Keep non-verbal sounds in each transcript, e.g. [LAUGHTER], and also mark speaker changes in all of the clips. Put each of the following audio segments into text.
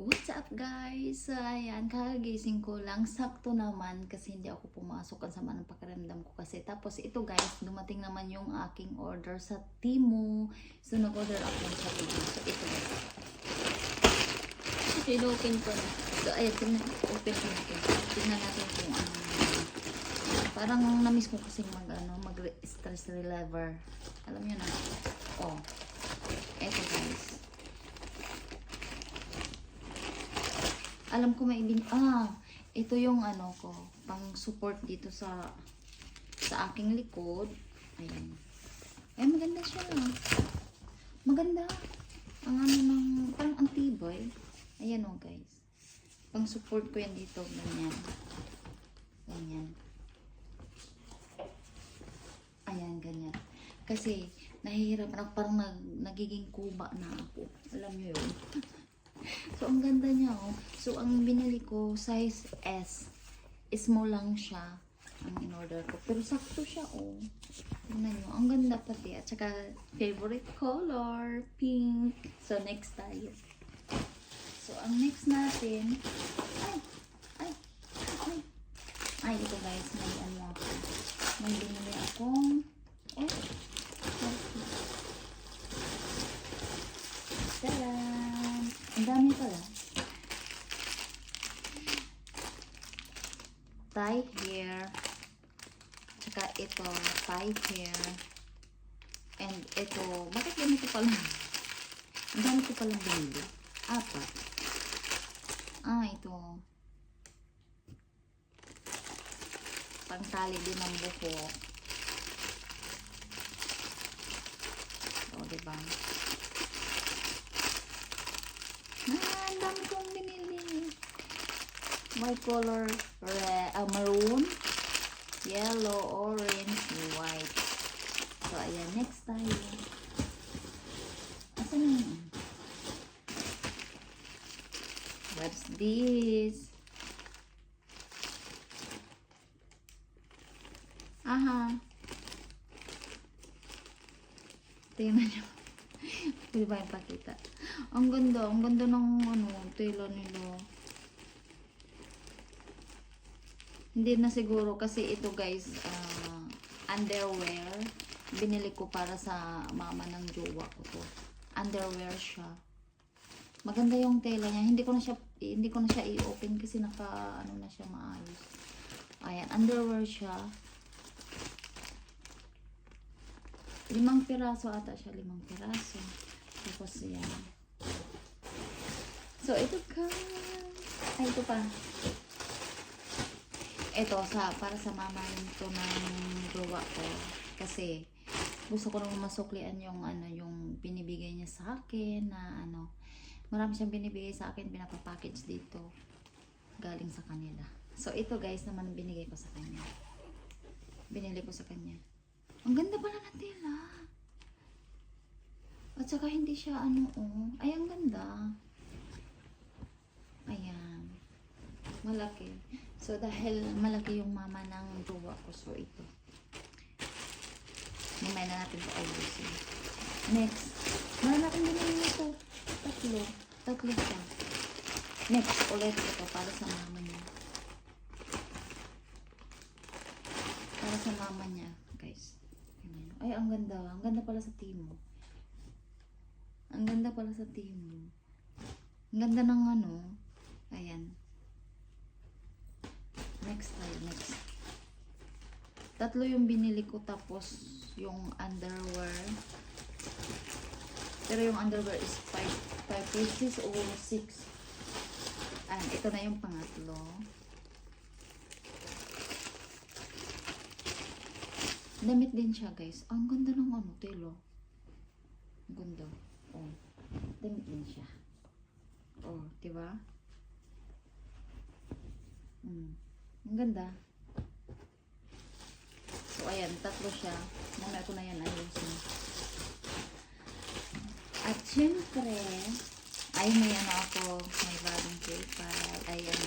Speaker 1: What's up guys? So, ayan, kakagising ko lang. Sakto naman kasi hindi ako pumasok ang sama ng pakiramdam ko kasi. Tapos ito guys, dumating naman yung aking order sa Timo. So nag-order ako sa Timo. So ito guys. Pinopen ko na. So ayan, tingnan, open ko natin. Tingnan natin kung ano. Parang na-miss ko kasi mag, ano, mag stress reliever. Alam niyo na. Oh. Eto guys. Alam ko may ibin... Ah, ito yung ano ko. Pang support dito sa sa aking likod. Ayan. Ay, maganda siya. Maganda. Ang ano ng... Parang antibay. Ayan o, guys. Pang support ko yan dito. Ganyan. Ganyan. Ayan, ganyan. Kasi, nahihirap. Parang nag, nagiging kuba na ako. Alam nyo yun. Ang ganda niya, oh. So, ang binili ko, size S. Small lang siya. Ang in-order ko. Pero sakto siya, oh. Tingnan nyo. Ang ganda pati. At saka, favorite color, pink. So, next tayo. So, ang next natin, ay, ay, ay. Ay, ito guys, may ano ako. May binili akong, oh, Tadaan! Ang dami pala. Tie hair. Tsaka ito, tie hair. And ito, bakit ganito pala? Ang dami ko palang binili. Apat. Ah, ito. Pangtali din ng buhok. O, diba? Ah, ang dami kong binili. May color red, ah, maroon, yellow, orange, white. So, ayan. Next tayo. Asan na yun? What's this? Aha. Tingnan nyo. Pwede [LAUGHS] ba yung pakita? Ang ganda. Ang ganda ng ano, tela nila. Hindi na siguro kasi ito guys, ah, underwear. Binili ko para sa mama ng jowa ko to. Underwear siya. Maganda yung tela niya. Hindi ko na siya hindi ko na siya i-open kasi naka ano na siya maayos. Ayan, underwear siya. Limang piraso ata siya, limang piraso. Tapos yan. So, ito ka. Ay, ito pa. Ito, sa, para sa mama to ng jowa ko. Kasi, gusto ko naman masuklian yung, ano, yung binibigay niya sa akin na, ano, marami siyang binibigay sa akin, pinapapackage dito. Galing sa kanila. So, ito guys naman binigay ko sa kanya. Binili ko sa kanya. Ang ganda pala ng tela. At saka hindi siya ano oh. Ay, ang ganda. Ayan. Malaki. So, dahil malaki yung mama ng jowa ko, so ito. Mamaya na natin ito ayusin. Next. Meron natin binili nito. Tatlo. Tatlo siya. Next, ulit ito para sa mama niya. Para sa mama niya, guys. Ay, ang ganda. Ang ganda pala sa timo. Ang ganda pala sa timo. Ang ganda ng ano. Ayan. Next tayo, next. Tatlo yung binili ko tapos yung underwear. Pero yung underwear is 5 5 pieces o 6. Ayan, ito na yung pangatlo. Damit din siya, guys. Ang ganda ng ano, telo. Ang ganda. Oh. Damit din siya. Oh, di ba? Mm. Ang ganda. So, ayan, tatlo siya. Mamaya ko na yan ayusin. At syempre, ay may ano ako, may bagong paper. Ay, ano,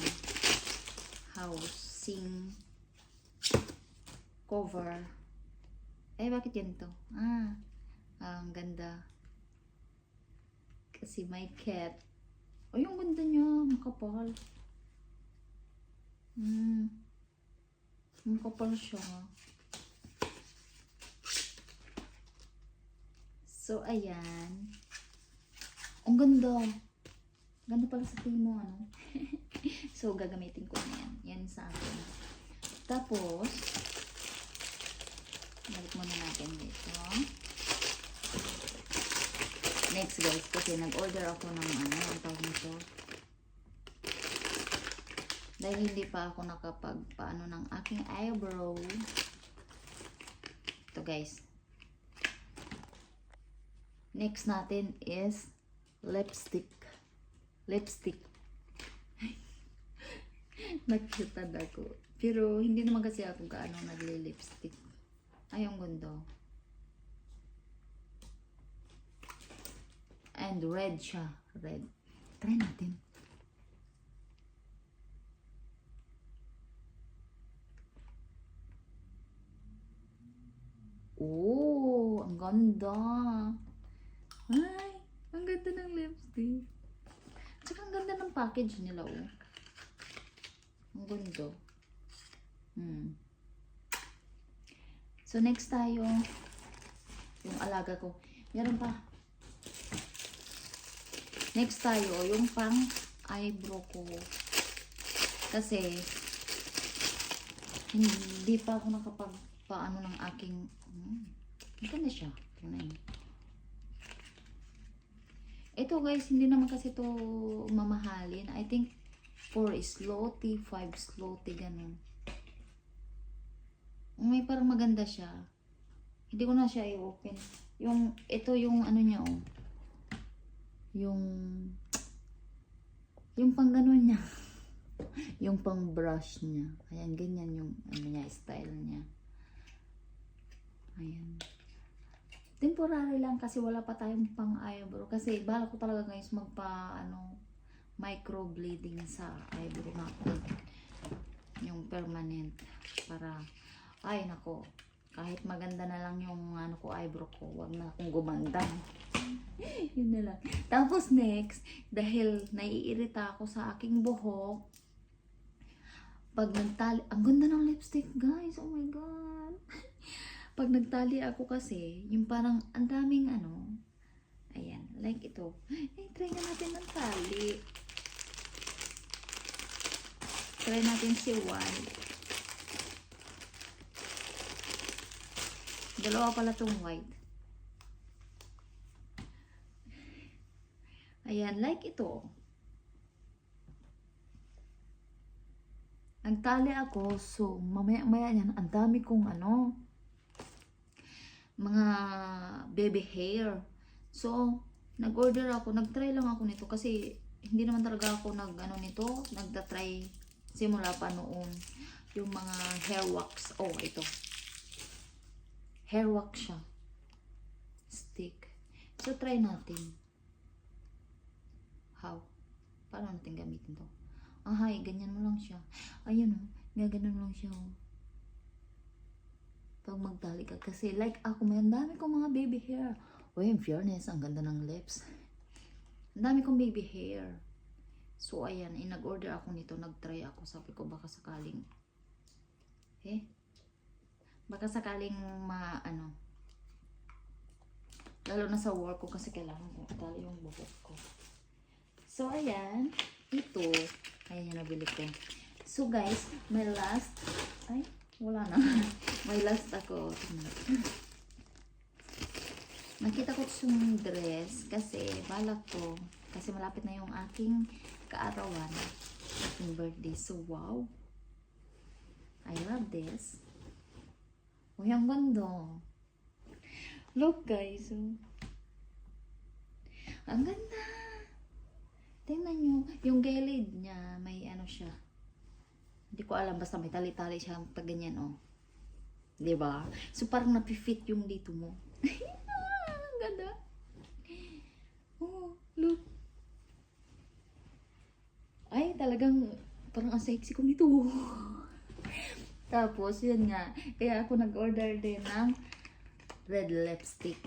Speaker 1: housing cover. Eh, bakit yan to? Ah, ang ganda. Kasi may cat. Oh, yung ganda niya. kapal. Hmm. Ang kapal siya. So, ayan. Ang ganda. Ganda pala sa tingin mo, ano? [LAUGHS] so, gagamitin ko na yan. Yan sa akin. Tapos, balik muna natin dito. Next guys, kasi nag-order ako ng ano, ang tawag nito. Dahil hindi pa ako nakapag paano ng aking eyebrow. Ito guys. Next natin is lipstick. Lipstick. [LAUGHS] Nakita ako. Pero hindi naman kasi ako gaano nagli-lipstick. Ay, ganda. And red siya. Red. Try natin. Oh, ang ganda. Ay, ang ganda ng lipstick. Tsaka ang ganda ng package nila, oh. Ang ganda. Hmm. So, next tayo, yung alaga ko. Meron pa. Next tayo, yung pang eyebrow ko. Kasi, hindi pa ako nakapag paano ng aking hmm, maganda siya. Tingnan niyo. Ito guys, hindi naman kasi to mamahalin. I think 4 slotty, 5 slotty, ganun. May parang maganda siya. Hindi ko na siya i-open. Yung, ito yung ano niya, oh. Yung, yung pang ganun niya. [LAUGHS] yung pang brush niya. Ayan, ganyan yung ano niya, style niya. Ayan. Temporary lang kasi wala pa tayong pang eyebrow. Kasi bala ko talaga guys magpa ano microblading sa eyebrow natin. Yung permanent. Para ay nako kahit maganda na lang yung ano ko eyebrow ko, wag na akong gumanda. [LAUGHS] Yun na lang. Tapos next, dahil naiirita ako sa aking buhok, pag nagtali, ang ganda ng lipstick guys, oh my god. [LAUGHS] pag nagtali ako kasi, yung parang ang daming ano, ayan, like ito. Eh, try na natin ng tali. Try natin si white. Dalawa pala tong white. Ayan, like ito. Nagtali ako, so mamaya-maya yan, ang dami kong ano, mga baby hair. So, nag-order ako, nag-try lang ako nito kasi hindi naman talaga ako nag ano nito, nagda-try simula pa noon yung mga hair wax. Oh, ito. Hair wax siya. Stick. So, try natin. How? Paano natin gamitin to? Ah, hi, ganyan mo lang siya. Ayun, oh. Gaganon lang siya, oh pag magtali ka. Kasi like ako, may ang dami kong mga baby hair. Uy, in fairness, ang ganda ng lips. Ang dami kong baby hair. So, ayan, eh, nag-order ako nito. Nag-try ako. Sabi ko, baka sakaling, eh, baka sakaling ma, ano, lalo na sa work ko kasi kailangan ko tali yung buhok ko. So, ayan, ito, ayan yung nabili ko. So, guys, my last, ay, wala na. [LAUGHS] May last ako. Nakita ko yung dress kasi balak ko. Kasi malapit na yung aking kaarawan. Aking birthday. So, wow. I love this. Uy, ang ganda. Look, guys. Ang ganda. Tingnan nyo. Yung gilid niya, may ano siya. Hindi ko alam. Basta may tali-tali siya pag ganyan, oh. 'Di ba? So parang napifit yung dito mo. [LAUGHS] Ah, Ang ganda. Oh, look. Ay, talagang parang ang sexy ko nito. [LAUGHS] Tapos, yun nga. Kaya ako nag-order din ng red lipstick.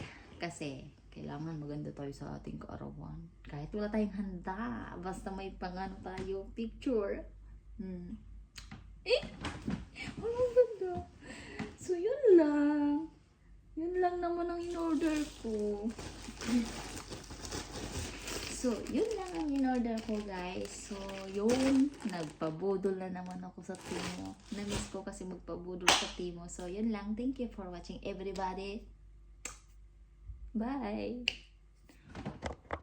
Speaker 1: Kasi, Kailangan maganda tayo sa ating kaarawan. Kahit wala tayong handa. Basta may pangano tayo. Picture. Hmm. Eh! Ang ganda. So, yun lang. Yun lang naman ang in-order ko. So, yun lang ang in-order ko, guys. So, yun. Nagpabudol na naman ako sa Timo. Na-miss ko kasi magpabudol sa Timo. So, yun lang. Thank you for watching, everybody. Bye!